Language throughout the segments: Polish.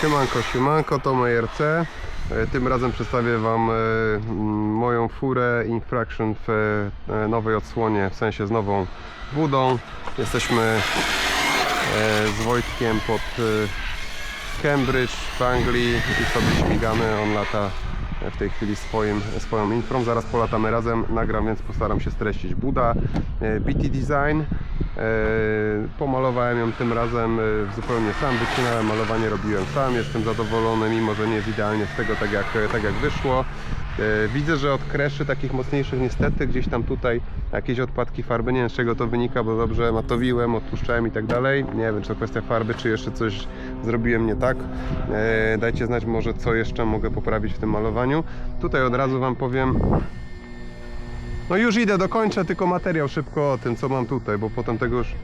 Siemanko, siemanko, to moje RC. E, Tym razem przedstawię Wam e, moją furę Infraction w e, nowej odsłonie, w sensie z nową budą. Jesteśmy z Wojtkiem pod Cambridge w Anglii i sobie śmigamy. On lata w tej chwili swoim, swoją infrą. Zaraz polatamy razem, nagram, więc postaram się streścić. Buda e, BT Design. E, Pomalowałem ją tym razem e, zupełnie sam, wycinałem malowanie, robiłem sam. Jestem zadowolony, mimo że nie jest idealnie z tego tak jak, tak jak wyszło. E, Widzę, że od kreszy takich mocniejszych niestety gdzieś tam tutaj jakieś odpadki farby, nie wiem z czego to wynika, bo dobrze matowiłem, odtłuszczałem i tak dalej. Nie wiem, czy to kwestia farby, czy jeszcze coś zrobiłem nie tak. E, Dajcie znać może co jeszcze mogę poprawić w tym malowaniu. Tutaj od razu Wam powiem, no już idę, dokończę tylko materiał szybko o tym, co mam tutaj, bo potem tego już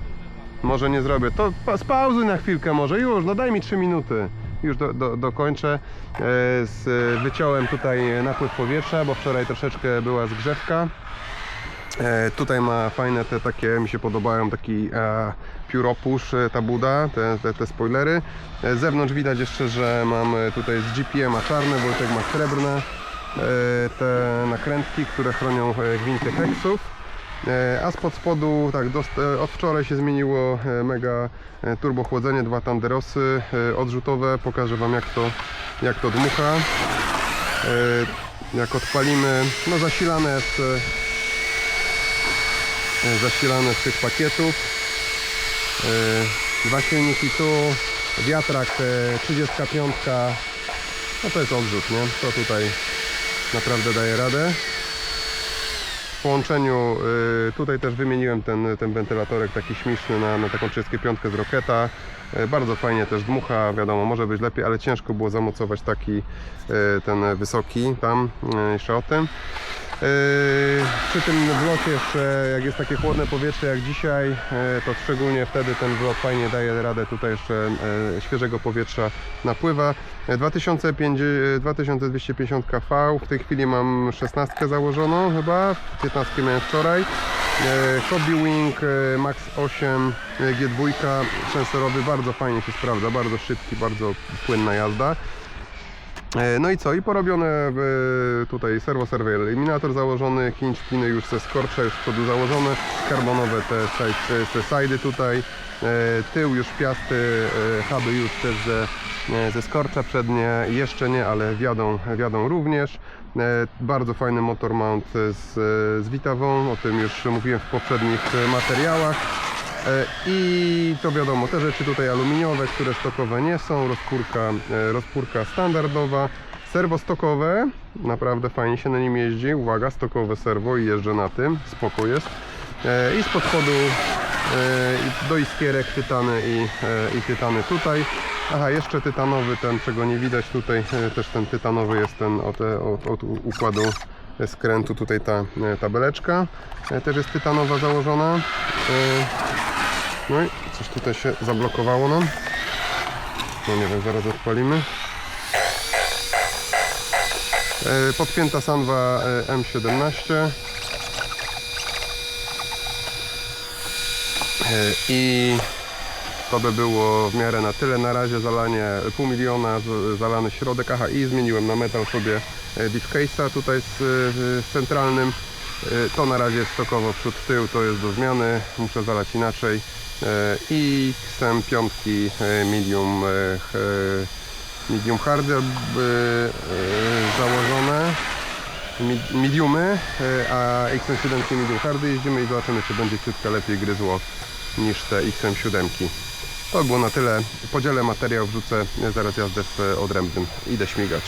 może nie zrobię. To pa- spauzuj na chwilkę może, już, no daj mi 3 minuty. Już do, do, dokończę. E, z, wyciąłem tutaj napływ powietrza, bo wczoraj troszeczkę była zgrzewka. E, tutaj ma fajne te takie, mi się podobają, taki e, pióropusz, e, ta buda, te, te, te spoilery. E, z zewnątrz widać jeszcze, że mam e, tutaj z GPM-a czarne, Wojtek ma srebrne. E, te nakrętki, które chronią e, gwinty heksów. E, A spod spodu, tak, e, od wczoraj się zmieniło e, mega turbo chłodzenie, dwa Thunderosy e, odrzutowe. Pokażę Wam jak to, jak to dmucha. Jak odpalimy, no zasilane e, zasilane z tych pakietów. Dwa silniki tu, wiatrak e, 35, no to jest odrzut, nie? To tutaj naprawdę daje radę. Połączeniu y, tutaj też wymieniłem ten, ten wentylatorek taki śmieszny na, na taką 35 z Roketa. Y, Bardzo fajnie też dmucha, wiadomo, może być lepiej, ale ciężko było zamocować taki y, ten wysoki tam, jeszcze o tym. Yy, przy tym blocie jeszcze, jak jest takie chłodne powietrze jak dzisiaj, yy, to szczególnie wtedy ten blok fajnie daje radę tutaj jeszcze yy, świeżego powietrza napływa. Yy, 2005, yy, 2250 kV, w tej chwili mam 16 założoną chyba, 15 miałem wczoraj. Hobby Wing Max 8 yy, G2 sensorowy, bardzo fajnie się sprawdza, bardzo szybki, bardzo płynna jazda. E, No i co? I porobione w, tutaj servo eliminator założony, chińczkiny już ze skorcza już z przodu założone, karbonowe te, side, te tutaj, e, tył już piasty, e, huby już też ze, e, ze skorcza przednie, jeszcze nie, ale wiadą, wiadą również. E, Bardzo fajny motor mount z, z o tym już mówiłem w poprzednich e, materiałach. E, I to wiadomo, te rzeczy tutaj aluminiowe, które stokowe nie są, rozpórka, e, rozpórka standardowa, serwo stokowe, naprawdę fajnie się na nim jeździ, uwaga, stokowe serwo i jeżdżę na tym, spoko jest. E, I e, i do iskierek tytany i, i tytany tutaj. Aha, jeszcze tytanowy, ten czego nie widać tutaj, też ten tytanowy jest ten od, od, od układu skrętu, tutaj ta tabeleczka, też jest tytanowa założona. No i coś tutaj się zablokowało nam. No nie wiem, zaraz odpalimy. E, Podpięta Sanwa e, M17. E, I to by było w miarę na tyle. Na razie zalanie pół miliona, zalany środek. Aha, i zmieniłem na metal sobie diff case'a tutaj z, z centralnym. E, To na razie stokowo przód tył, to jest do zmiany. Muszę zalać inaczej. E, I XM piątki e, medium, medium hardy założone. Mediumy, a XM7 medium hardy jeździmy i zobaczymy czy będzie ciutkę lepiej gryzło niż te XM7. To było na tyle. Podzielę materiał, wrzucę zaraz jazdę w odrębnym. Idę śmigać.